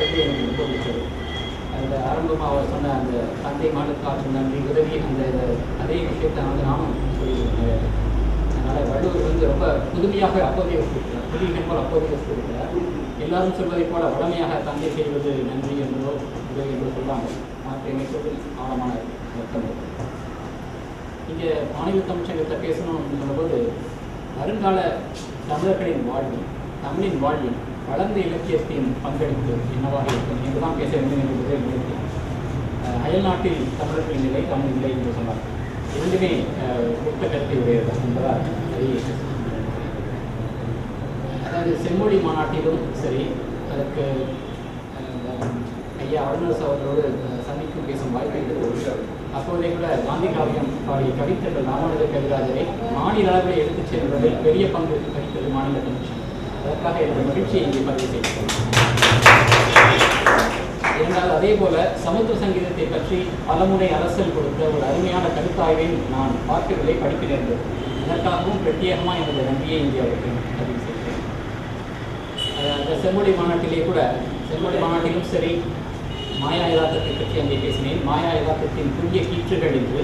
பதிப்பாகாத எனக்கு ரொம்ப பிடிச்சது அந்த ஆரம்பமாக அவர் சொன்ன அந்த தந்தை மாநிலத்தாற்றும் நன்றி உதவி அந்த அதே விஷயத்தை வந்து நானும் சொல்லியிருக்கேன் அதனால் வள்ளுவர் வந்து ரொம்ப புதுமையாக அப்போதே வச்சிருக்கிறார் புதிய போல் அப்போதே வச்சிருக்கிறார் எல்லாரும் சொல்வதைப் போல வளமையாக தந்தை செய்வது நன்றி என்றோ உதவி என்றோ சொல்லாமல் மாற்றி அமைப்பதில் ஆழமான வருத்தம் இங்கே மாநில தமிழ்ச்சங்கத்தை பேசணும்னு சொன்னபோது வருங்கால தமிழர்களின் வாழ்வில் தமிழின் வாழ்வில் வளர்ந்த இலக்கியத்தின் பங்களிப்பு என்னவாக இருக்கும் என்றுதான் பேச வேண்டும் என்பதை நினைக்கிறேன் அயல்நாட்டில் தமிழர்களின் நிலை தமிழ் நிலை என்று சொன்னார் இரண்டுமே அஹ், ஒத்த கருத்தை உடையது என்பதால் அதை அதாவது செம்மொழி மாநாட்டிலும் சரி அதற்கு ஐயா அருணாஸ் அவர்களோடு சந்திக்கும் பேசும் வாய்ப்பு இருந்தது அப்போதே கூட காந்தி காவியம் பாடிய கவித்தர்கள் ராமானுஜ கவிராஜரை மாநில அளவில் எடுத்துச் செல்வதில் பெரிய பங்கு வகித்தது மாநில கமிஷன். அதற்காக எனது மகிழ்ச்சியை இங்கே பதிவு செய்கிறேன் இரண்டாவது அதே போல சமுத்திர சங்கீதத்தை பற்றி பலமுறை அரசல் கொடுத்த ஒரு அருமையான கருத்தாய்வை நான் பார்க்கவில்லை படிக்க நேர்ந்தது அதற்காகவும் பிரத்யேகமாக எனது நன்றியை இங்கே அவருக்கு பதிவு செய்கிறேன். அந்த செம்மொழி மாநாட்டிலே கூட செம்மொழி மாநாட்டிலும் சரி மாயா யதார்த்தத்தை பற்றி அங்கே பேசினேன். மாயா யதார்த்தத்தின் புதிய கீற்றுகள் என்று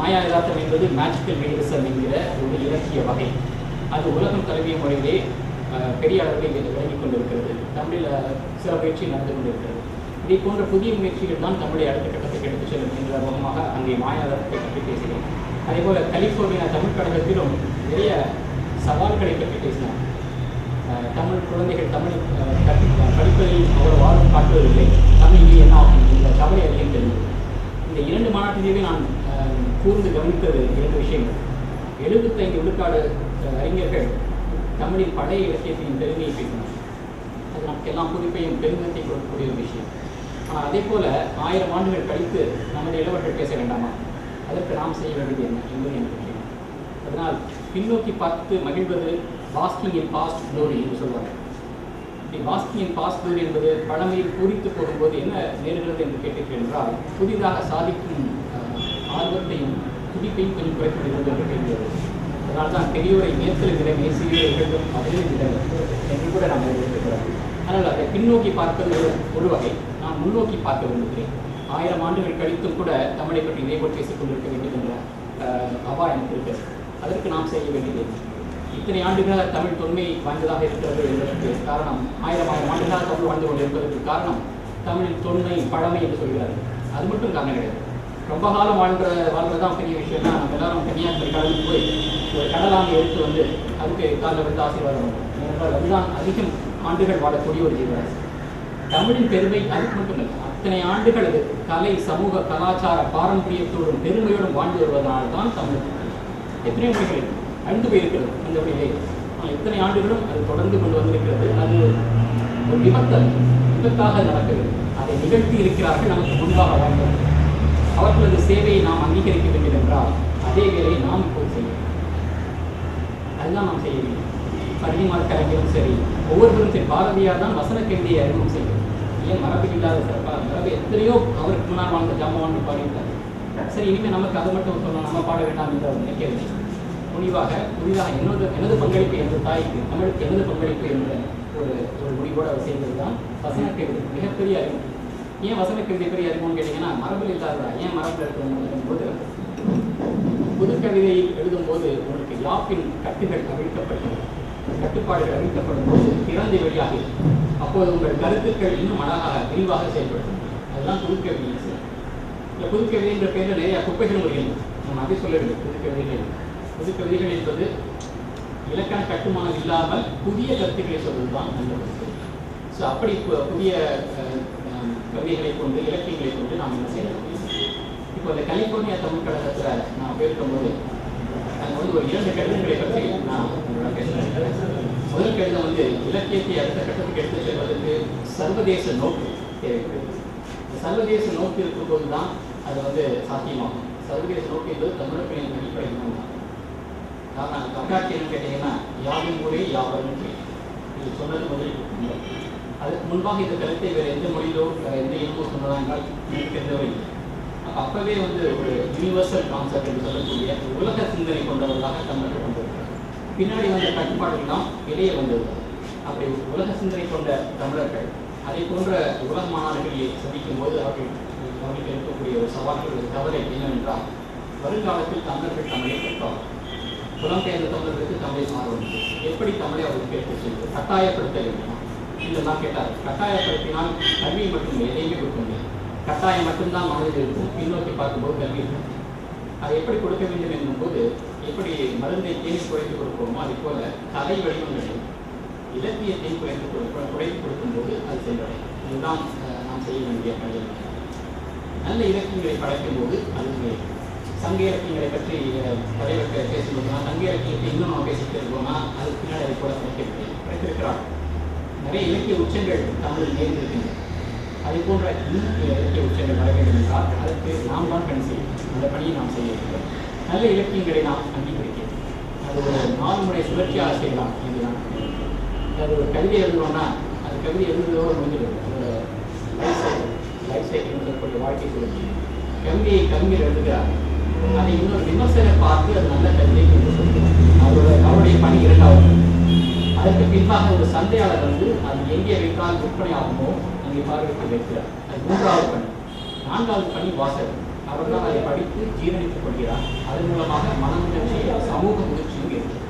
மாயா யதார்த்தம் என்பது மேஜிக்கல் ரியலிசம் என்கிற ஒரு இலக்கிய வகை. அது உலகம் தழுவிய முறையிலே பெரிய அளவில் இங்கே விளங்கிக் கொண்டிருக்கிறது. தமிழில் சில முயற்சி நடந்து கொண்டிருக்கிறது. இதை போன்ற புதிய முயற்சிகள் தான் தமிழை அடுத்த கட்டத்துக்கு எடுத்துச் செல்லும் என்ற முகமாக அங்கே மாயா யதார்த்தத்தை பற்றி பேசினேன் அதேபோல் கலிஃபோர்னியா தமிழ் கழகத்திலும் நிறைய சவால்களை பற்றி பேசினார் தமிழ் குழந்தைகள் தமிழ் கற்று படிப்பதில் அவ்வளவு ஆர்வம் காட்டுவதில்லை. இங்கே என்ன ஆகும்? இந்த கவலை அதிகம் தெரிந்தது இந்த இரண்டு மாநாட்டிலேயே நான் கூர்ந்து கவனித்தது இரண்டு விஷயங்கள். எழுபத்தைந்து விழுக்காடு அறிஞர்கள் தமிழின் பழைய இலக்கியத்தின் பெருமையை பேசினார் அது நமக்கெல்லாம் குறிப்பையும் பெருமிதத்தை கொடுக்கக்கூடிய ஒரு விஷயம். ஆனால் அதே போல ஆயிரம் ஆண்டுகள் கழித்து நமது இளவர்கள் பேச வேண்டாமா? அதற்கு நாம் செய்ய வேண்டியது என்ன என்பது எனக்கு தெரியும். அதனால் பின்னோக்கி பார்த்து மகிழ்வது பாஸ்கிங் இன் பாஸ்ட் க்ளோரி என்று சொல்வாங்க. The basking in past glory என்பது பழமையில் பூரித்து போகும்போது என்ன நேருகிறது என்று கேட்டீர்கள் என்றால் புதிதாக சாதிக்கும் ஆர்வத்தையும் துடிப்பையும் கொஞ்சம் குறைக்க முடிகிறது என்று கேட்கிறது அதனால் தான் பெரியோரை நேர்த்தல் நிலைமை சிறிய இகழும் என்று கூட நாம் எடுத்துக்கிறோம் ஆனால் அதை பின்னோக்கி பார்ப்பது ஒரு- வகை. நான் முன்னோக்கி பார்க்க விரும்புகிறேன். ஆயிரம் ஆண்டுகள் கழித்தும் கூட தமிழை பற்றி இதே போல் பேசிக் கொண்டிருக்க வேண்டும் என்ற அபாயம் இருக்கிறது. அதற்கு நாம் செய்ய வேண்டியது இத்தனை ஆண்டுகளாக தமிழ் தொன்மை வாய்ந்ததாக இருக்கிறது என்பதற்கு காரணம் ஆயிரம் ஆயிரம் ஆண்டுகளாக தமிழ் வாழ்ந்து கொண்டிருப்பதற்கு காரணம் தமிழின் தொன்மை பழமை என்று சொல்கிறார்கள். அது மட்டும் காரணம் கிடையாது. ரொம்ப காலம் வாழ்ற வாழ்றதுதான் பெரிய விஷயம்னா நம்ம எல்லாரும் கன்னியாகுமரி கடலுக்கு போய் ஒரு கடலாங்க எடுத்து வந்து அதுக்கு காலில் வந்து ஆசீர்வாதம் ஏனென்றால் அதுதான் அதிகம் ஆண்டுகள் வாழக்கூடிய ஒரு ஜீவராசி. தமிழின் பெருமை அதுக்கு இல்லை அத்தனை ஆண்டுகள் அது கலை சமூக கலாச்சார பாரம்பரியத்தோடும் பெருமையோடும் வாழ்ந்து வருவதனால் தான் தமிழ். எத்தனை மொழிகள் அழிந்து போயிருக்கிறது இந்த வழியிலே. ஆனால் இத்தனை ஆண்டுகளும் அது தொடர்ந்து கொண்டு வந்திருக்கிறது. அது ஒரு விபத்தல் விபத்தாக நடக்கிறது அதை நிகழ்த்தி இருக்கிறார்கள் நமக்கு முன்பாக வாழ்ந்தது அவர்களது சேவையை நாம் அங்கீகரிக்க வேண்டும் என்றால் அதே வேலையை நாம் இப்போது செய்யணும் அதுதான் நாம் செய்ய வேண்டும். பரிமார் கலைஞரும் சரி ஒவ்வொருவரும் சரி பாரதியார் தான் வசன கேள்வியை அறிமுகம் செய்யும் ஏன் மரபு இல்லாத சிறப்பாக மரபு எத்தனையோ அவருக்கு முன்னால் வாழ்ந்த ஜாம்பவான் பாடியிருக்கார் சரி இனிமேல் நமக்கு அது மட்டும் சொல்லணும் நம்ம பாட வேண்டாம் என்று அவர் நினைக்கவில்லை. முடிவாக புதிதாக என்னோட எனது பங்களிப்பு என்ற தாய்க்கு தமிழுக்கு எனது பங்களிப்பு என்ற ஒரு ஒரு முடிவோடு அவர் செய்தது தான் வசன கேள்வி மிகப்பெரிய அறிவு ஏன் வசன கவிதை பெரிய கேட்டீங்கன்னா கேட்டிங்கன்னா மரபில் இல்லாததா? ஏன் மரபில் இருக்கணும் போது புது கவிதையில் எழுதும்போது உங்களுக்கு யாப்பின் கட்டுகள் அவிழ்க்கப்படுகிறது கட்டுப்பாடுகள் அவிழ்க்கப்படும் போது திறந்து வெளியாகி அப்போது உங்கள் கருத்துக்கள் இன்னும் அழகாக விரிவாக செயல்படும் அதுதான் புதுக்கவிதை இந்த புதுக்கவிதைன்ற பேரில் பெயரில் நிறைய குப்பைகள் வருகிறது நம்ம அதை சொல்ல புதுக்கவிதைகள் புதுக்கவிதைகள் என்பது இலக்கண கட்டுமானம் இல்லாமல் புதிய கருத்துக்களை சொல்வது தான் நல்லது. ஸோ அப்படி புதிய கவிகளை கொண்டு இலக்கியங்களை கொண்டு நாம் என்ன செய்ய முடியும் இப்போ இந்த கலிபோர்னியா தமிழ் கழகத்தில் நான் போயிருக்கும்போது அங்கே வந்து ஒரு இரண்டு கடிதங்களை பற்றி நான் உங்களோட பேசுகிறேன் முதல் கடிதம் வந்து இலக்கியத்தை அடுத்த கட்டத்துக்கு எடுத்து செல்வதற்கு சர்வதேச நோக்கு தேவைப்படுகிறது இந்த சர்வதேச நோக்கு இருக்கும்போது தான் அது வந்து சாத்தியமாகும். சர்வதேச நோக்கு என்பது தமிழர்களின் அடிப்படை தான் காரணம் தமிழ்நாட்டில் கேட்டீங்கன்னா யாரும் ஊரே யாவரும் இது சொன்னது முதல் அதுக்கு முன்பாக இந்த கருத்தை வேறு எந்த மொழியிலோ எந்த இயல்போ சொன்னதா என்றால் எனக்கு இல்லை. அப்பவே வந்து ஒரு யூனிவர்சல் கான்செப்ட் என்று சொல்லக்கூடிய உலக சிந்தனை கொண்டவர்களாக தமிழர்கள் கொண்டிருக்கிறார் பின்னாடி வந்த கட்டுப்பாடுகள்லாம் வெளியே வந்தது. அப்படி உலக சிந்தனை கொண்ட தமிழர்கள் அதை போன்ற உலக மாநாடுகளை சந்திக்கும் போது அவர்கள் அவர்களுக்கு இருக்கக்கூடிய ஒரு சவால்கள் ஒரு என்னவென்றால் வருங்காலத்தில் தமிழர்கள் தமிழை கற்பார் புலம்பெயர்ந்த தமிழர்களுக்கு தமிழை மாறுவது. எப்படி தமிழை அவர்களுக்கு எடுத்துச் செல்வது கட்டாயப்படுத்த வேண்டுமா. இதெல்லாம் கேட்டார் கட்டாயப்படுத்தினால் கல்வி மட்டும் எதையுமே கொடுக்க முடியாது. கட்டாயம் மட்டும்தான் மனதில் இருக்கும். பின்னோக்கி பார்க்கும்போது கல்வி இருக்கும் அதை எப்படி கொடுக்க வேண்டும் என்னும்போது எப்படி மருந்தை தேனி குறைத்து கொடுப்போமோ அதே போல கலை வடிவங்களை இலக்கியத்தை குறைத்து கொடுப்போம் குறைத்து கொடுக்கும்போது அது சென்றடையும். இதுதான் நாம் செய்ய வேண்டிய பணிகள் நல்ல இலக்கியங்களை படைக்கும் போது அது சங்க இலக்கியங்களை பற்றி அஹ், தலைவர் பே- சங்க இலக்கியத்தை இன்னும் நம்ம பேசிட்டு இருக்கோம்னா அது பின்னாடி அதை கூட படைக்க படைத்திருக்கிறார் நிறைய இலக்கிய உச்சங்கள் தமிழில் நேர்ந்திருக்கின்றன. அதே போன்ற இன்னும் இலக்கிய உச்சங்கள் வர வேண்டும் என்றால் அதற்கு நாம் தான் பணி செய்யும் அந்த பணியை நாம் செய்ய வேண்டும். நல்ல இலக்கியங்களை நாம் அங்கீகரிக்கிறோம் அது ஒரு நாலு முறை சுழற்சியாக செய்யலாம் என்று நான் அது ஒரு கவிதை எழுதுறோம்னா அது கவிதை எழுதுறதோடு முடிஞ்சிடும். ஒரு லைஃப் சைக்கிள் லைஃப் சைக்கிள் சொல்லக்கூடிய வாழ்க்கை சுழற்சி கவிதையை கவிஞர் எழுதுகிறார். அதை இன்னொரு விமர்சனை பார்த்து அது நல்ல கவிதை என்று சொல்கிறார். அவரோட அவருடைய பணி இரண்டாவது. அதற்கு பின்பாக ஒரு சந்தையாளர் வந்து அது எங்கே வைத்தால் விற்பனை ஆகுமோ அங்கே பார்வைக்கு வைக்கிறார். அது மூன்றாவது பணி. நான்காவது பணி வாசகர் அவர் தான் அதை படித்து ஜீரணித்துக் கொள்கிறார். அதன் மூலமாக மனமுணர்ச்சியும் சமூக முதிர்ச்சியும் இருக்கிறது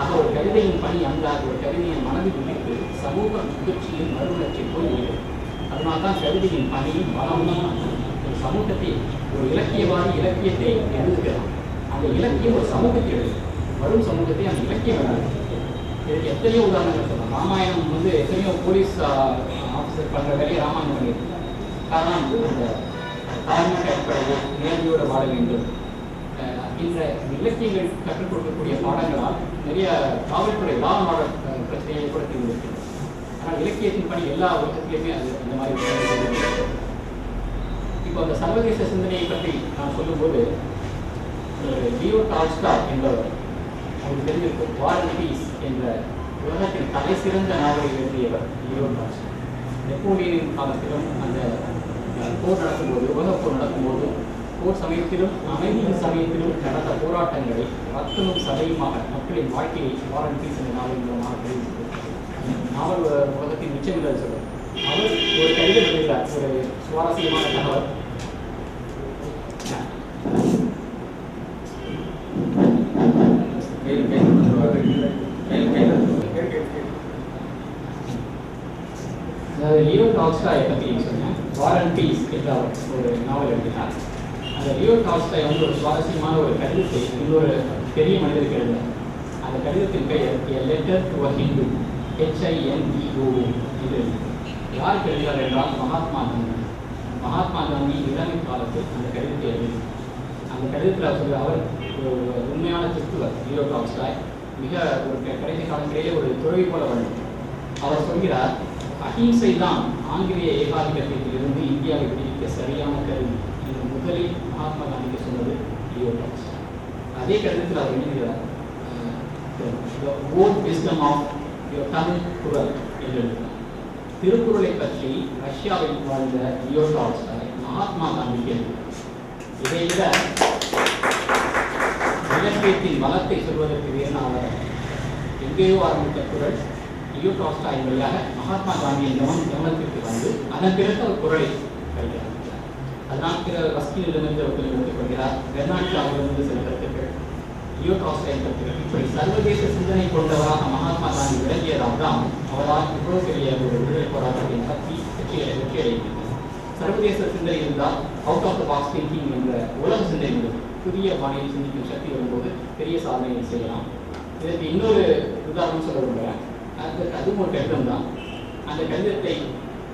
ஆக ஒரு கவிதையின் பணி அந்த ஒரு கவிதையின் மனதில் உள்ளிட்டு சமூக முதிர்ச்சியின் மறுமலர்ச்சி போய் அதனால் தான் கவிதையின் பணியும் பலமும் ஒரு சமூகத்தை ஒரு இலக்கியவாதி இலக்கியத்தை எழுதுகிறான். அந்த இலக்கியம் ஒரு சமூகத்தை எழுது வரும் சமூகத்தை அந்த இலக்கியம் எழுது எத்தனையோ உதாரணங்கள் சொல்லலாம் ராமாயணம் வந்து எத்தனையோ போலீஸ் ஆஃபீஸர் பண்ணுற வேலையை ராமாயணம் பண்ணியிருக்கு காரணம் அந்த தார்மீக அடிப்படையில் நேர்மையோடு வாழ வேண்டும். அஹ் இந்த இலக்கியங்கள் கற்றுக் கொடுக்கக்கூடிய பாடங்களால் நிறைய காவல்துறை லா மாடல் பிரச்சனையை கூட தீர்ந்திருக்கிறது ஆனால் இலக்கியத்தின் பணி எல்லா வருஷத்துலையுமே அது இந்த மாதிரி இப்போ அந்த சர்வதேச சிந்தனையை பற்றி நான் சொல்லும்போது ஒரு லியோ டால்ஸ்டா என்பவர் அவருக்கு தெரிஞ்சிருக்கும் வார் அண்ட் பீஸ் என்ற சிறந்த நாவலை எழுதியவர் லியோ நெப்போலியனின் காலத்திலும் அந்த போர் நடக்கும்போது உலகப் போர் நடக்கும்போது போர் சமயத்திலும் அமைதியின் சமயத்திலும் நடந்த போராட்டங்களை ரத்தனும் சதையுமாக மக்களின் வாழ்க்கையை வார் பீஸ் என்ற நாவல் மூலமாக தெரிவித்தது நாவல் உலகத்தின் மிச்சமில்லாத சொல்றார் அவர் ஒரு கடிதம் எழுதுகிறார் ஒரு சுவாரஸ்யமான தகவல். டால்ஸ்டாயை பற்றி சொன்னேன் வார் அண்ட் பீஸ் என்ற அவர் ஒரு நாவல் எழுதினார் அந்த லியோ டால்ஸ்டாய் வந்து ஒரு சுவாரஸ்யமான ஒரு கடிதத்தை இன்னொரு பெரிய மனிதருக்கு எழுதினார் அந்த கடிதத்தின் பெயர் a letter to a Hindu HINEO இது யார் எழுதினார் என்றால் மகாத்மா காந்தி. மகாத்மா காந்தி இளமை காலத்தில் அந்த கடிதத்தை எழுதினார் அந்த கடிதத்தில் அவர் அவர் ஒரு உண்மையான கிறிஸ்துவர் லியோ டால்ஸ்டாய். மிக ஒரு கடைசி காலத்திலேயே ஒரு துறவி போல வாழ்ந்தார் அவர் சொல்கிறார் அஹிம்சை தான் ஆங்கிலேய ஏகாதிபத்தியத்திலிருந்து இந்தியாவை பிரிக்க சரியான கருவி. என்று முதலில் மகாத்மா காந்திக்கு சொன்னது லியோ டால்ஸ்டாய் அதே கருத்தில் அவர் எழுதுகிறார் ode wisdom of your Tamil குரல் என்று திருக்குறளை பற்றி ரஷ்யாவில் வாழ்ந்த லியோ டால்ஸ்டாய் மகாத்மா காந்தி எழுதுகிறார். இதை விட இலக்கியத்தின் வளத்தை சொல்வதற்கு வேறு எங்கேயோ ஆரம்பித்த குரல் லியோ டால்ஸ்டாய் வழியாக மகாத்மா காந்தியின் கவனம் கவனத்திற்கு வந்து அதன் பிறகு அவர் குரலை படிக்க அதனால் பிற வஸ்தியிலிருந்து அவர்கள் கொஞ்சம் எடுத்துக்கொள்கிறார் பெர்னாட் சில கருத்துக்கள். லியோ டால்ஸ்டாய் கருத்துக்கள் இப்படி சர்வதேச சிந்தனை கொண்டவராக மகாத்மா காந்தி விளங்கியதால் தான் அவரால் இவ்வளவு பெரிய ஒரு விடுதலை போராட்டத்தின் சக்தி வெற்றியை வெற்றியடைகிறது சர்வதேச சிந்தனை இருந்தால் out of the box thinking என்ற உலக சிந்தனை உள்ளது புதிய பாணியில் சிந்திக்கும் சக்தி வரும்போது பெரிய சாதனையை செய்யலாம். இதற்கு இன்னொரு உதாரணம் சொல்ல விரும்புகிறேன் அது அதுவும் ஒரு கடிதம் தான். அந்த கடிதத்தை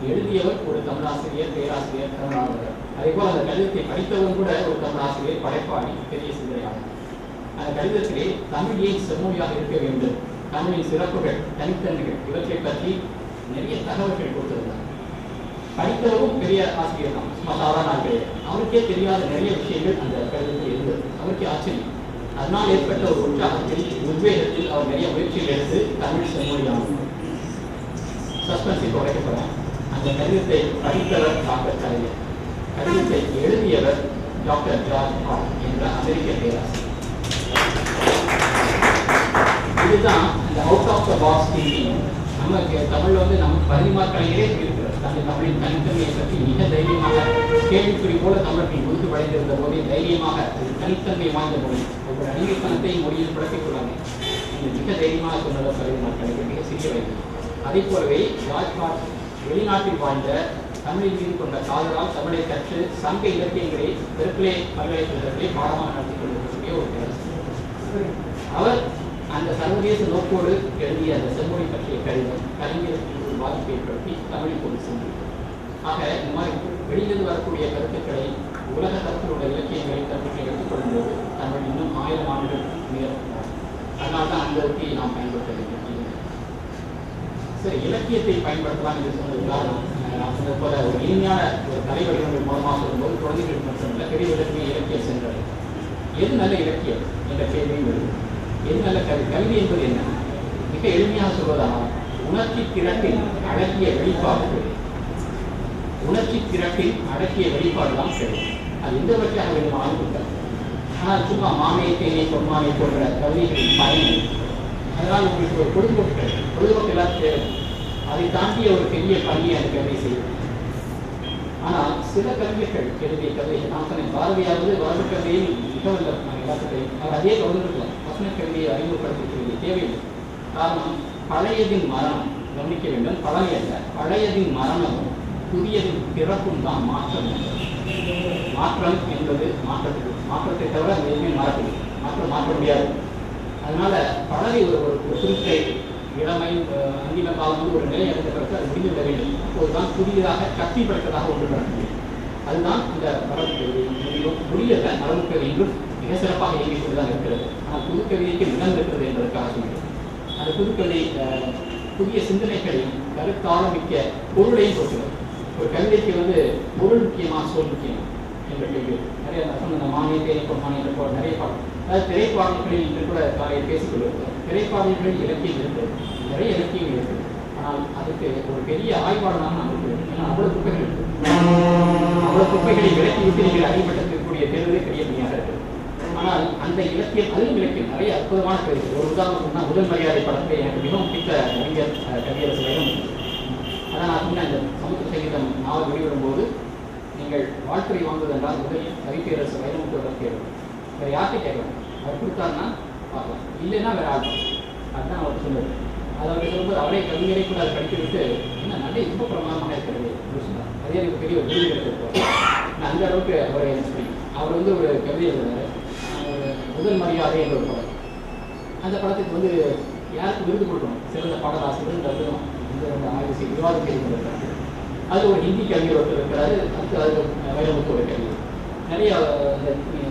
எழுதியவர் ஒரு தமிழாசிரியர் பேராசிரியர் தமிழாளர் அதே போல் அந்த கடிதத்தை படித்தவரும் கூட ஒரு தமிழாசிரியர் படைப்பாளி பெரிய சிந்தனையாளர். அந்த கடிதத்திலே தமிழ் ஏன் செம்மொழியாக இருக்க வேண்டும்? தமிழின் சிறப்புகள் தனித்தன்மைகள் இவற்றை பற்றி நிறைய தகவல்கள் கொடுத்திருந்தார். படித்தவரும் பெரிய ஆசிரியர் தான் சும்மா சாதாரண ஆசிரியர். அவருக்கே தெரியாத நிறைய விஷயங்கள் அந்த கடிதத்தில் இருந்தது. அவருக்கே ஆச்சரியம். அதனால் ஏற்பட்ட ஒரு உற்சாகத்தில் உத்வேகத்தில் அவர் நிறைய முயற்சிகள் எடுத்து தமிழ் செம்மொழியாகும் சஸ்பென்ஸை உடைக்கப்படும் அந்த கடிதத்தை படித்தவர் டாக்டர் கலைஞர் கடிதத்தை எழுதியவர் டாக்டர் ஜார்ஜ் ஹால் என்ற அமெரிக்க பேராசிரியர் இதுதான் இந்த out of the box thinking நமக்கு தமிழ் வந்து நமக்கு பதிமார் இருக்கு. தமிழ் தமிழின் தனித்தன்மையை பற்றி மிக தைரியமாக கேள்விக்குறி போல தமிழர்கள் முழுத்து வளைந்திருந்த போதே தைரியமாக ஒரு தனித்தன்மை வாய்ந்த போது ஒவ்வொரு அறிஞர்த்தனத்தை மொழியில் புலப்பிக் கொள்ளாமல் மிக தைரியமாக சொன்னவர் சொல்லி மக்களுக்கு மிக சிறிய வயது அதே போலவே ராஜ்பாட் வெளிநாட்டில் வாழ்ந்த தமிழில் மீது கொண்ட காதலால் தமிழை கற்று சங்க இலக்கியங்களை பெருக்கிலே பல்கலைக்கழகத்திலே பாடமாக நடத்தி கொண்டிருக்கக்கூடிய ஒரு பேராசிரியர் அவர் அந்த சர்வதேச நோக்கோடு எழுதிய அந்த செம்மொழி பற்றிய கடிதம் கலைஞர் ஒரு பாதிப்பை ஏற்படுத்தி தமிழில் கொண்டு சென்றது ஆக இந்த மாதிரி வெளியிலிருந்து வரக்கூடிய கருத்துக்களை உலக தரத்தில் உள்ள இலக்கியங்களை எடுத்துக்கொள்ளும் போது தமிழ் இன்னும் ஆயிரம் ஆண்டுகள் உயரும். தான் அந்த உத்தியை நாம் பயன்படுத்த வேண்டும். சரி இலக்கியத்தை பயன்படுத்தலாம் என்று சொன்னது காரணம் நான் சொன்னது போல ஒரு எளிமையான ஒரு கலை வடிவங்கள் மூலமாக சொல்லும்போது குழந்தைகளுக்கு மட்டுமல்ல பெரியவர்களுக்கு இலக்கியம் சென்றது எது நல்ல இலக்கியம் என்ற கேள்வியும் வருது எது நல்ல கவி கல்வி என்பது என்ன? மிக எளிமையாக சொல்வதானால் உணர்ச்சி திறப்பில் அடக்கிய வெளிப்பாடு உணர்ச்சி திறப்பில் அடக்கிய வெளிப்பாடு தான் சரி அது எந்த வகையாக வேண்டுமானாலும் இருக்கலாம். ஆனால் சும்மா மாமே தேனை பொம்மானை போன்ற கவிதைகளின் பயன் அதனால் உங்களுக்கு ஒரு பொழுதுபோக்கு பொழுதுபோக்கு எல்லாம் தேவை. அதை தாண்டிய ஒரு பெரிய பணியை அந்த கவிதை செய்யும். ஆனால் சில கவிஞர்கள் எழுதிய கவிதைகள் நான் சொன்னேன். பாரதியாவது வரவு கவிதையில் மிகவும் நான் எல்லாத்துக்கையும் அவர் அதே தொடர்ந்துருக்கலாம் வசன கவிதையை அறிமுகப்படுத்த தேவையில்லை. காரணம் பழையதின் மரணம் கவனிக்க வேண்டும். பழைய பழையதின் மரணமும் புதியதின் பிறப்பும் தான் மாற்றம். மாற்றம் என்பது மாற்றத்துக்கு மாற்றத்தை தவிர எதுவுமே மாறவில்லை. மாற்றம் மாற்ற முடியாது. அதனால பழகி ஒரு ஒரு ஒரு இளமை அஹ், அந்திம காலம் வந்து ஒரு நிலை எடுத்த பிறகு அது முடிந்து வேண்டும். அப்போதுதான் புதியதாக கட்டிப்படுத்ததாக ஒன்று பெற அதுதான் இந்த மரபு முடியல மரபு என்றும் மிக சிறப்பாக இயங்கிக் கொண்டுதான் இருக்கிறது. ஆனால் புதுக்கவிதைக்கு நிலம் இருக்கிறது என்பதற்காக சொல்கிறேன். அந்த புதுக்கவிதை புதிய சிந்தனைகளையும் கருத்தாளமிக்க பொருளையும் கொடுக்கிறது ஒரு கவிதைக்கு வந்து பொருள் முக்கியமா சொல் முக்கியம் என்ற கேள்வி. நிறைய சொன்ன இந்த மானிய தேனிப்பம் என்ற போல நிறைய பாடம் அதாவது திரைப்பாடல்களில் இன்று கூட காலையில் பேசிக்கொள்வோம். திரைப்பாடல்களில் இலக்கியம் இருக்கிறது நிறைய இலக்கியம் இருக்குது. ஆனால் அதுக்கு ஒரு பெரிய ஆய்வாளனாக தான் இருக்கிறோம் ஏன்னா அவ்வளவு குப்பைகள் இருக்கு அவ்வளவு குப்பைகளை விலக்கி விட்டு நீங்கள் அறிவுபட்டக்கூடிய தேர்தலே பெரிய பணியாக இருக்குது. ஆனால் அந்த இலக்கியம் அதுவும் இலக்கியம் நிறைய அற்புதமான கவிதை ஒரு உதாரணம் சொன்னால் முதல் மரியாதை படத்தை எனக்கு மிகவும் பிடித்த கவிஞர் அஹ், கவியரசு அதான் நான் சொன்ன இந்த சமூக சங்கீதம் நாவல் வெளியிடும் போது நீங்கள் வாழ்க்கை வாங்குவது என்றால் முதலில் கவிப்பேரரசு வைரமுத்தோட கேட்கணும். வேறு யார்கிட்ட கேட்கணும்? அவர் கொடுத்தாருன்னா பார்க்கலாம். இல்லைன்னா வேறு ஆள் அதுதான் அவர் சொன்னது. அது அவர் சொல்லும்போது அவரே கவிஞரை கூட அதை படித்து விட்டு என்ன நல்ல இன்ப பிரமாதமாக இருக்கிறது அப்படின்னு சொன்னார். அதே எனக்கு பெரிய ஒரு விருது கிடைச்சிருப்பார் நான் அந்த அளவுக்கு அவரை அவர் வந்து ஒரு கவிதை எழுதினார் முதல் மரியாதை என்ற ஒரு படம். அந்த படத்துக்கு வந்து யாருக்கு விருது கொடுக்கணும்? சிறந்த பாடலாசிரியர் தருணம் இந்த ரெண்டு ஆய்வு செய்து விவாதம் செய்து அது ஒரு ஹிந்தி கல்வி ஒருத்தர் இருக்கிறாரு. அடுத்து அது வைரமுத்து ஒரு கல்வி. நிறைய இந்த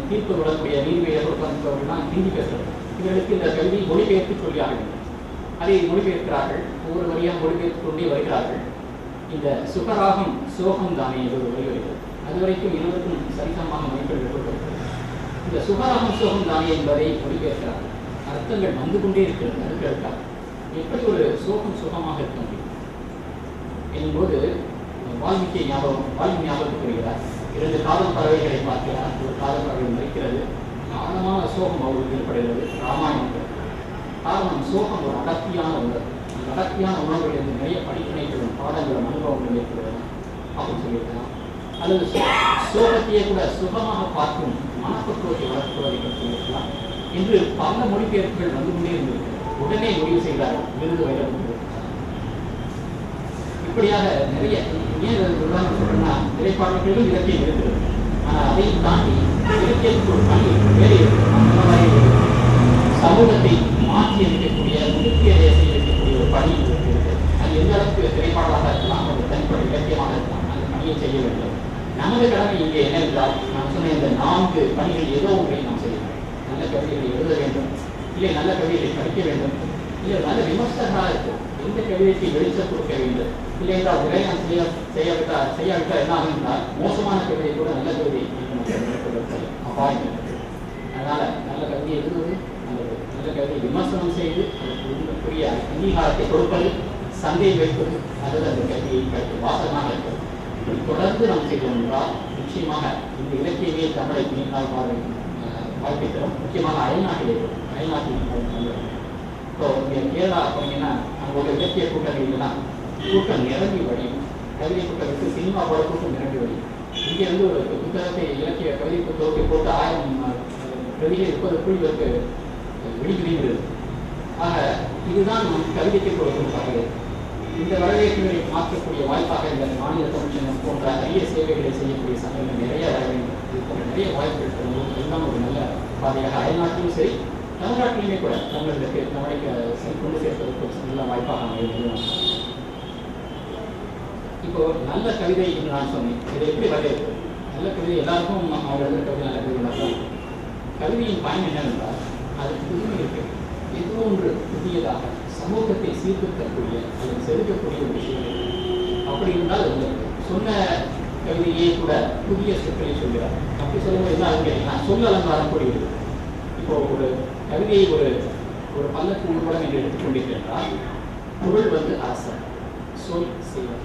தீர்ப்பு விடக்கூடிய நீதிபதியாக உட்கார்ந்தவர்கள்லாம் ஹிந்தி பேசுறது இவர்களுக்கு இந்த கல்வி மொழிபெயர்த்து சொல்லி ஆக அதை மொழிபெயர்க்கிறார்கள். ஒவ்வொரு வழியாக மொழிபெயர்த்து கொண்டே வருகிறார்கள். இந்த சுகராகம் சோகம் தானே என்று ஒரு வரி வருகிறது. அது வரைக்கும் இருவருக்கும் சரிசமமாக மதிப்பெண்கள் கொடுக்கப்பட்டது இந்த சுகராகம் சோகம் தானே என்பதை மொழிபெயர்க்கிறார் அர்த்தங்கள் வந்து கொண்டே இருக்கிறது அடுக்கடுக்காக எப்படி ஒரு சோகம் சுகமாக இருக்க முடியும்? எனும்போது வால்மீகி ஞாபகம் வால்மீகி ஞாபகம் வருகிறார். இரண்டு காதல் பறவைகளை பார்க்கிறார். ஒரு காதல் பறவை மறிக்கிறது. ஆழமான சோகம் அவருக்கு ஏற்படுகிறது. ராமாயணம் காரணம் சோகம் ஒரு அடர்த்தியான உணர்வு அந்த அடர்த்தியான உணர்வுகளிலிருந்து நிறைய படிப்பினைகளும் பாடங்களும் அனுபவங்களும் ஏற்படுகிறது. அப்படின்னு சொல்லியிருக்கலாம் அல்லது சோ- சோகத்தையே கூட சுகமாக பார்க்கும் மனப்பக்குவத்தை வளர்க்குவதை பற்றி சொல்லியிருக்கலாம் என்று பல மொழிபெயர்ப்புகள் வந்து கொண்டே இருந்தது. உடனே முடிவு செய்தார் விருது வைரமுத்து. இப்படியாக நிறைய ஏன் இது உதாரணம் சொல்றேன்னா இலக்கியம் இருக்கிறது ஆனால் அதை தாண்டி இலக்கியத்துக்கு ஒரு பணி வேலை இருக்கு. சமூகத்தை மாற்றி அமைக்கக்கூடிய முழுக்கிய செய்ய இருக்கக்கூடிய ஒரு பணி இருக்கிறது அது எந்த அளவுக்கு திரைப்பாடலாக இருக்கலாம் அது தனிப்பட்ட இலக்கியமாக இருக்கலாம் அந்த பணியை செய்ய வேண்டும். நமது கடமை இங்கே என்னவென்றால் நான் சொன்ன இந்த நான்கு பணிகள் ஏதோ ஒன்றை நாம் செய்ய வேண்டும் நல்ல கவிதைகளை எழுத வேண்டும் இல்லை நல்ல கவிதைகளை படிக்க வேண்டும் இல்லை நல்ல விமர்சகராக இருக்கும் எந்த கவிதைக்கு வெளிச்சம் கொடுக்க வேண்டும்? இல்லை என்றால் விரையம் செய்ய செய்யாவிட்டால் செய்யாவிட்டால் என்ன ஆகும் என்றால் மோசமான கவிதை கூட நல்ல கவிதை அபாயம் அதனால நல்ல கவிதை எழுதுவது நல்லது நல்ல கவிதை விமர்சனம் செய்து அதற்கு அங்கீகாரத்தை கொடுப்பது சந்தை வைப்பது அல்லது அந்த கவிதையை வாசகமாக இருப்பது தொடர்ந்து நாம் செய்தோம் என்றால் நிச்சயமாக இந்த இலக்கியமே தமிழை நீண்டால் பார்வை வாழ்க்கை தரும். முக்கியமாக அயல்நாட்டிலே அயல்நாட்டில் ஸோ இப்போ இங்கே கேரளா போனீங்கன்னா அங்கே உள்ள இலக்கிய கூட்டங்கள்லாம் கூட்டம் நிரம்பி வழியும் கவிதை கூட்டத்துக்கு சினிமா போல கூட்டம் நிரம்பி வழியும். இங்கே வந்து ஒரு புத்தகத்தை இலக்கிய கவிதை புத்தகத்தை போட்டு ஆயிரம் அஹ், பிரதிகள் இருப்பதற்குள் இதற்கு விழிப்புரிகிறது ஆக இதுதான் நம் கவிதைக்கு கொடுக்கும் பார்க்கிறது இந்த வரவேற்புகளை மாற்றக்கூடிய வாய்ப்பாக இந்த மாநில கமிஷன் போன்ற அரிய சேவைகளை செய்யக்கூடிய சங்கங்கள் நிறைய வர வேண்டும். நிறைய வாய்ப்புகள் இருக்கிறது இதுதான் ஒரு நல்ல பாதையாக அயல்நாட்டிலும் சரி தமிழ்நாட்டிலுமே கூட தமிழர்களுக்கு தமிழுக்கு கொண்டு சேர்ப்பதற்கு நல்ல வாய்ப்பாக அமைகிறது இப்போ நல்ல கவிதை என்று நான் சொன்னேன். இதை எப்படி வரவேற்பு? நல்ல கவிதை எல்லாருக்கும் அவங்க எழுதுகிற கவிதை நல்ல கவிதை தான். இருக்கும். கவிதையின் பயன் என்னவென்றால் அது புதுமை இருக்கு. ஏதோ ஒன்று புதியதாக சமூகத்தை சீர்திருத்தக்கூடிய அல்லது செதுக்கக்கூடிய ஒரு விஷயம் அப்படி இருந்தால் அது சொன்ன கவிதையே கூட புதிய சொற்களை சொல்கிறார். அப்படி சொல்லும்போது என்ன ஆகும் சொல்ல அலங்காரம் கூடியது இப்போ ஒரு கவிதையை ஒரு ஒரு பல்லக்கு ஊர்வலம் என்று எடுத்துக்கொண்டிருக்கிறால் பொருள் வந்து ஆசை சொல் செய்வது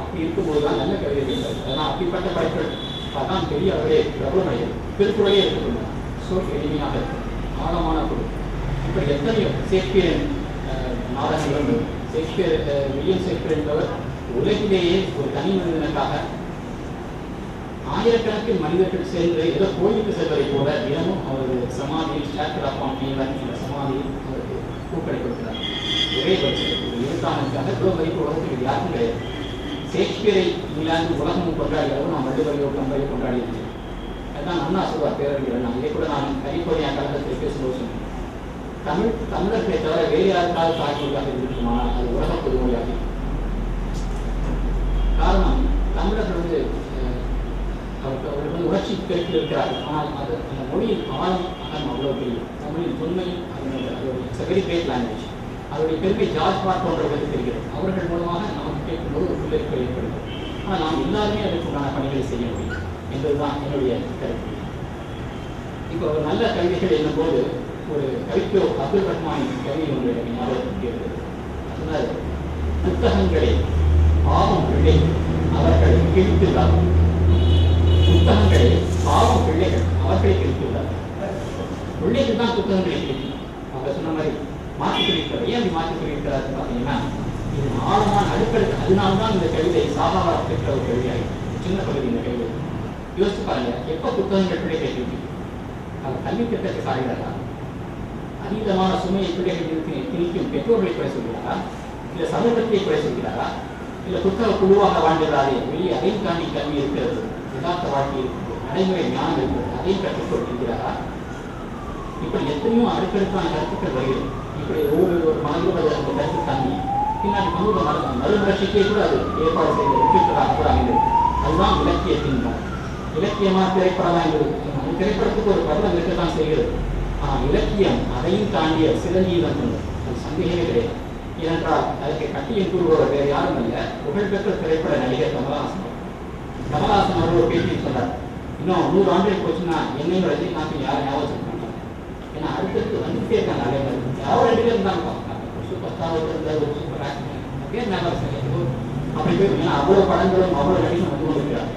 அப்படி இருக்கும்போது தான் நல்ல கவிதை அதனால் அப்படிப்பட்ட படைப்புகள் அதான் பெரிய அளவிலே பிரபலமடையும் திருக்குறளே எடுத்துக்கொண்டார் சொல் எளிமையாக இருக்கும். ஆழமான பொருள். இப்படி எத்தனையோ ஷேக்ஸ்பியரின் அஹ், நாடகங்களும் ஷேக்ஸ்பியர் வில்லியம் ஷேக்ஸ்பியர் என்பவர் உலகிலேயே ஒரு தனி மனிதனுக்காக ஆயிரக்கணக்கில் மனிதர்கள் சேர்ந்து ஏதோ கோயிலுக்கு செல்வதை போல தினமும் அவரது சமாதியில் ஸ்டாச்சர் ஆஃப் ஆன் என்ற சமாதியில் அவருக்கு பூக்களை கொடுக்கிறார். ஒரே பட்சம் ஒரு எழுத்தாளனுக்காக இவ்வளோ மதிப்பு உலகத்தில் யாருக்கும் கிடையாது. ஷேக்ஸ்பியரை இங்கிலாந்து உலகமும் கொண்டாடியளவு நாம் வள்ளுவரையோ கம்பரையோ கொண்டாடி இருக்கிறோம் அதுதான் அண்ணா சொல்வார் பேரறிஞர். நான் இதை கூட நான் கலிபோர்னியா கழகத்தில் பேசும்போது சொன்னேன். தமிழ் தமிழர்களை தவிர வேறு யாருக்காவது தாய்மொழியாக இருக்குமானால் அது உலக பொதுமொழியாக. காரணம் தமிழர்கள் வந்து அவருக்கு அவர்கள் வந்து உணர்ச்சி பெருக்கில் இருக்கிறார்கள். ஆனால் அது அந்த மொழியின் ஆழம் அகம் அவ்வளோ பெரிய தமிழின் தொன்மை அது வெரி கிரேட் லாங்குவேஜ் அதனுடைய பெருமை ஜார்ஜ் பார்க் போன்றவர்களுக்கு தெரிகிறது. அவர்கள் மூலமாக நமக்கு கேட்கும்போது ஒரு புல்லரிப்பு ஏற்படுகிறது. ஆனால் நாம் எல்லாருமே அதற்குண்டான பணிகளை செய்ய முடியும். என்பதுதான் என்னுடைய கருத்து. இப்போ ஒரு நல்ல கவிதைகள் என்னும்போது ஒரு கவிக்கோ அப்துல் ரஹ்மானின் கவிதை ஒன்று எனக்கு ஞாபகத்துக்கு சொன்னார் புத்தகங்களை பாவம் பிள்ளை அவர்களை கிழித்துள்ளார். புத்தகங்களை பாவம் பிள்ளைகள் அவர்களை கிழித்துள்ளார். பிள்ளைகள் தான் புத்தகங்களை கிழிக்கும் அவங்க சொன்ன மாதிரி மாற்றி சொல்லியிருக்கிறார் ஏன் அப்படி மாற்றி சொல்லியிருக்கிறார் பார்த்தீங்கன்னா இது ஆழமான அடுக்கடுக்கு அதனால்தான் இந்த கவிதை சாகாவா பெற்ற ஒரு கவிதையாகும் சின்ன பகுதி இந்த கவிதை. யோசிச்சு பாருங்க எப்போ புத்தகங்கள் பிள்ளைகளை கிழிக்கும் அவர் கல்வி திட்டத்தை தான் அதீதமான சுமையை எப்படி நிறுத்தி திணிக்கும். பெற்றோர்களை குறை சொல்கிறாரா? இல்லை சமூகத்தை குறை சொல்கிறாரா? இல்லை புத்தக குழுவாக வாழ்ந்துடாதே வெளியே அதையும் தாண்டி கல்வி இருக்கிறது. யதார்த்த வாழ்க்கை இருக்கிறது. நடைமுறை ஞானம் இருக்கிறது. அதையும் கற்றுக் இப்படி எத்தனையோ அடுக்கடுக்கான கருத்துக்கள் வருகிறது. இப்படி ஒவ்வொரு ஒரு மனதிலும் அந்த கருத்து தாங்கி பின்னாடி சமூக மறு மறுமலர்ச்சிக்கே கூட அது ஏற்பாடு செய்த முக்கியத்துவமாக கூட அமைந்தது. அதுதான் இலக்கியத்தின் இலக்கியமாக இலக்கியமா திரைப்படமா என்பது. அந்த திரைப்படத்துக்கு ஒரு படம் இருக்கத்தான் செய்கிறது இலக்கியம் அதையும் தாண்டிய சிறந்தீதம் கொண்டது அது சந்தேகமே கிடையாது. ஏனென்றால் அதற்கு கட்டியம் கூறுபவர் வேறு யாரும் அல்ல. புகழ்பெற்ற திரைப்பட நடிகர் கமலஹாசன். கமலஹாசன் அவர் ஒரு பேட்டியில் சொன்னார் இன்னும் நூறு ஆண்டுகள் போச்சுன்னா என்னையும் ரஜினிகாந்தையும் யாரும் ஞாபகம் வச்சுக்க ஏன்னா அடுத்தடுத்து வந்துட்டே இருக்காங்க அலைவர் மாதிரி யாரோ ரெண்டு பேர் இருந்தாங்க சூப்பர் ஸ்டார் இருந்தார் ஒரு சூப்பர் ஆக்டர் ஞாபகம் சரியா அப்படி பேர் ஏன்னா அவ்வளவு படங்களும் அவ்வளோ நடிகரும் வந்து கொண்டிருக்கிறார்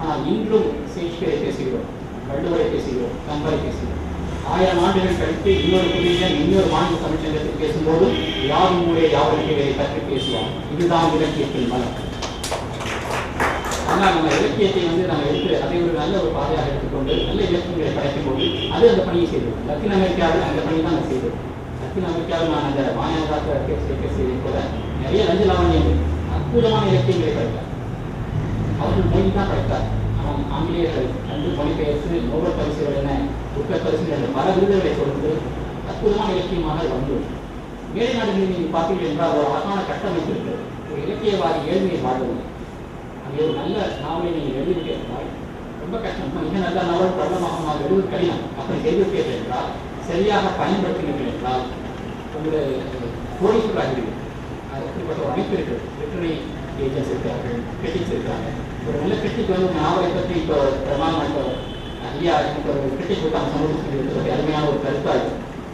ஆனால் இன்றும் ஷேக்ஸ்பியரை பேசுகிறோம் வள்ளுவரை பேசுகிறோம் கம்பரை பேசுகிறோம் ஆயிரம் ஆண்டுகள் கழித்து இன்னொரு புதியன் இன்னொரு மாநில தமிழ்ச்சங்கத்தில் பேசும்போது யாரும் ஊரே யாவருக்கே பற்றி பேசுவார். இதுதான் இலக்கியத்தின் மலம் ஆனால் நம்ம இலக்கியத்தை வந்து நம்ம எடுத்து அதை ஒரு நல்ல ஒரு பாதையாக எடுத்துக்கொண்டு நல்ல இலக்கியங்களை படைக்கும் போது அது அந்த பணியை செய்தோம் லத்தீன் அமெரிக்காவில் அந்த பணி தான் செய்தோம் லத்தீன் அமெரிக்காவில் நான் அந்த மாநிலத்தாக்க செய்ததை போல நிறைய லஞ்ச லாவணியங்கள் அற்புதமான இலக்கியங்களை படைத்தார். அவர்கள் மொழி தான் படைத்தார். அவன் ஆங்கிலேயர்கள் கண்டு மொழிபெயர்த்து நோபல் பரிசுகள் என புக்கர் அந்த பல விருதுகளை கொடுத்து அற்புதமான இலக்கியமாக அது வந்தது. மேலை நாடுகளில் நீங்கள் பார்த்தீர்கள் என்றால் ஒரு அழகான கட்டமைப்பு இருக்கிறது ஒரு இலக்கியவாதி ஏழ்மையை வாழ்வதில்லை அங்கே ஒரு நல்ல நாவலை நீங்கள் எழுதியிருக்கிறார் ரொம்ப கஷ்டம். மிக நல்ல நாவல் பிரபலமாக நான் எழுதுவது கடினம். அப்படி செய்திருப்பீர்கள் என்றால் சரியாக பயன்படுத்தினீர்கள் என்றால் உங்களை கோடீஸ்வராகிறீர்கள் அப்படிப்பட்ட ஒரு அமைப்பு இருக்குது லிட்டரி ஏஜென்ட்ஸ் இருக்கிறார்கள் கிரிட்டிக்ஸ் இருக்கிறாங்க ஒரு நல்ல கிரிட்டிக் வந்து நாவலை பற்றி இப்போ பிரமாணம் ஐயா எனக்கு ஒரு கிரிட்டிக் கொடுத்தாங்க சமூகத்தில் ஒரு அருமையான ஒரு கருத்தாய்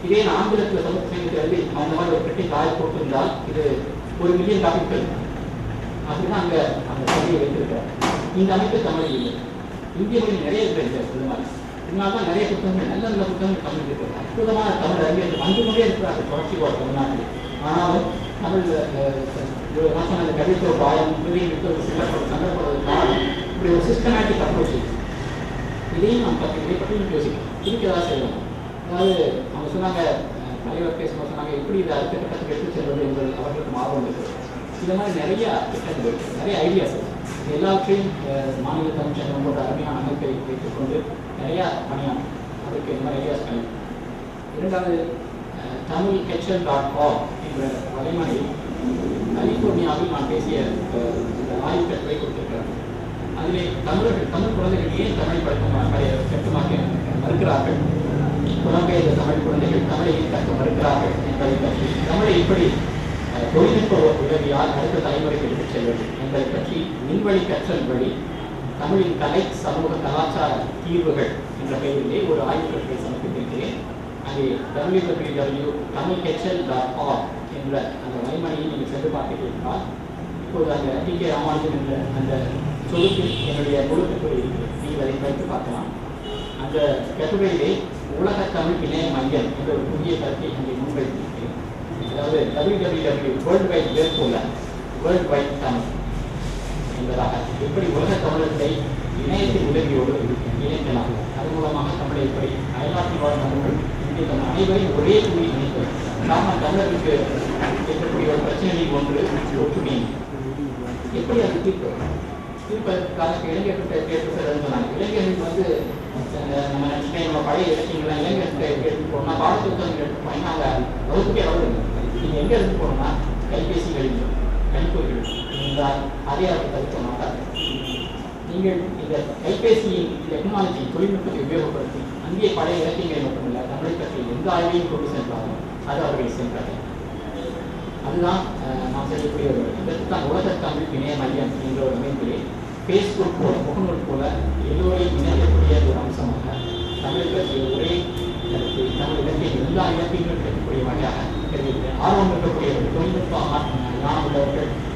இதே ஆங்கிலத்தில் சமூக செய்தி அந்த மாதிரி ஒரு பிரிட்டிஷ் ஆய் போட்டிருந்தால் இது ஒரு மில்லியன் காப்பிகள் அப்படின்னு அங்க அந்த கல்வியை வைத்திருக்கிறார் இந்த அமைப்பு தமிழ் இல்லை இந்திய மொழி நிறைய இருக்கு இந்த இது மாதிரி இதனால்தான் நிறைய புத்தகங்கள் நல்ல நல்ல புத்தகங்கள் தமிழ் இருக்கு அற்புதமான தமிழ் அறிஞர்கள் அஞ்சு முறையே இருக்கிறார்கள் தொடர்ச்சியோட தமிழ்நாட்டில் ஆனாலும் தமிழ் நான் அந்த கவித்துவ பாயம் விருது சங்கடப்படுறது இப்படி ஒரு சிஸ்டமேட்டிக் அப்ரோச் இதையும் நான் பற்றி இதை பற்றி யோசிக்கணும் இதுக்கு ஏதாவது செய்யணும் அதாவது அவங்க சொன்னாங்க தலைவர் பேசும்போது சொன்னாங்க எப்படி இதை அடுத்த கட்டத்துக்கு எடுத்து செல்வது என்பது அவர்களுக்கு ஆர்வம் இருக்கு இந்த மாதிரி நிறைய திட்டங்கள் நிறைய ஐடியாஸ் இருக்கு எல்லாவற்றையும் மாநில தமிழ்ச்சங்கம் போன்ற அருமையான அமைப்பை வைத்துக்கொண்டு நிறையா பணியாகும் அதுக்கு இந்த மாதிரி ஐடியாஸ் பண்ணி இரண்டாவது தமிழ் ஹெச்எல் டாட் காம் என்ற வலைமணி கலிபோர்னியாவில் நான் பேசிய இந்த ஆய்வு கட்டுரை கொடுத்திருக்கேன் அதிலே தமிழர்கள் தமிழ் குழந்தைகள் ஏன் தமிழ் படிக்க கட்டுமாக்க மறுக்கிறார்கள்? புலம்பெயர்ந்த தமிழ் குழந்தைகள் தமிழை கற்க மறுக்கிறார்கள் என்பதை பற்றி தமிழை எப்படி தொழில்நுட்ப உதவியால் அடுத்த தலைமுறைக்கு எடுத்துச் செல்வது. என்பதை பற்றி மின்வழி கற்றல் வழி தமிழின் கலை சமூக கலாச்சார தீர்வுகள் என்ற பெயரிலே ஒரு ஆய்வுக்கட்டை சமர்ப்பித்திருக்கிறேன். அது W W W Tamil HL dot R என்ற அந்த வலைமணியை நீங்கள் சென்று பார்த்தீர்கள் இப்போது அந்த டி கே ராமானுஜன் என்ற அந்த சொலுப்பில் என்னுடைய முழுக்கத்துறை நீங்கள் அதை வைத்து பார்க்கலாம். அந்த கட்டுரையிலே உலக தமிழ் இணைய மையம் என்ற ஒரு புதிய கருத்தை அங்கே முன்வைத்திருக்கிறேன். அதாவது W W W world wide web போல வேர்ல்டு வைட் தமிழ் என்பதாக. எப்படி உலக தமிழர்களை இணையத்தின் உதவியோடு இணைக்கலாம். அது மூலமாக தமிழை எப்படி அயல்நாட்டில் வாழும் தமிழர்கள் இந்திய தமிழ் அனைவரையும் ஒரே குழி இணைத்தோம் நாம தமிழர்களுக்கு இருக்கக்கூடிய ஒரு பிரச்சனைகளில் ஒன்று ஒற்றுமை. எப்படி அது தீர்ப்பு இளைஞர்கிட்ட கேட்டு சொன்னாங்க. இளைஞர்களுக்கு வந்து நம்ம நினைச்சுட்டே நம்ம பழைய இலக்கியங்கள்லாம் இளைஞர்கிட்ட எடுத்து போனோம்னா பாடப்புத்தகங்கள் எடுத்து போனீங்கன்னா அவங்க வகுப்புக்கே வருது நீங்க எங்க எடுத்து போனோம்னா கழிஞ்சோம் கணிப்பொறிகள் இருந்தால் அதே அவர் தவிர்க்க மாட்டார்கள் நீங்கள் இந்த கைபேசியின் டெக்னாலஜி தொழில்நுட்பத்தை உபயோகப்படுத்தி அங்கே பழைய இலக்கியங்கள் மட்டுமல்ல தமிழை பற்றி எந்த ஆய்வையும் கொண்டு சென்றாலும் அது அவர்கள் சென்றார்கள். அதுதான் நாம் செய்யக்கூடிய ஒரு இதற்கு தான் உலக தமிழ் இணைய மையம் என்ற ஒரு அமைப்பிலே ஃபேஸ்புக் போல முகநூல் போல எல்லோரையும் இணைக்கக்கூடிய ஒரு அம்சமாக தமிழகத்தில் ஒரே தமிழ் இலக்கியம் எல்லா இலக்கியங்களும் கேட்கக்கூடிய வகையாக ஆர்வம் இருக்கக்கூடிய ஒரு தொழில்நுட்ப ஆர்வம் உள்ளவர்கள்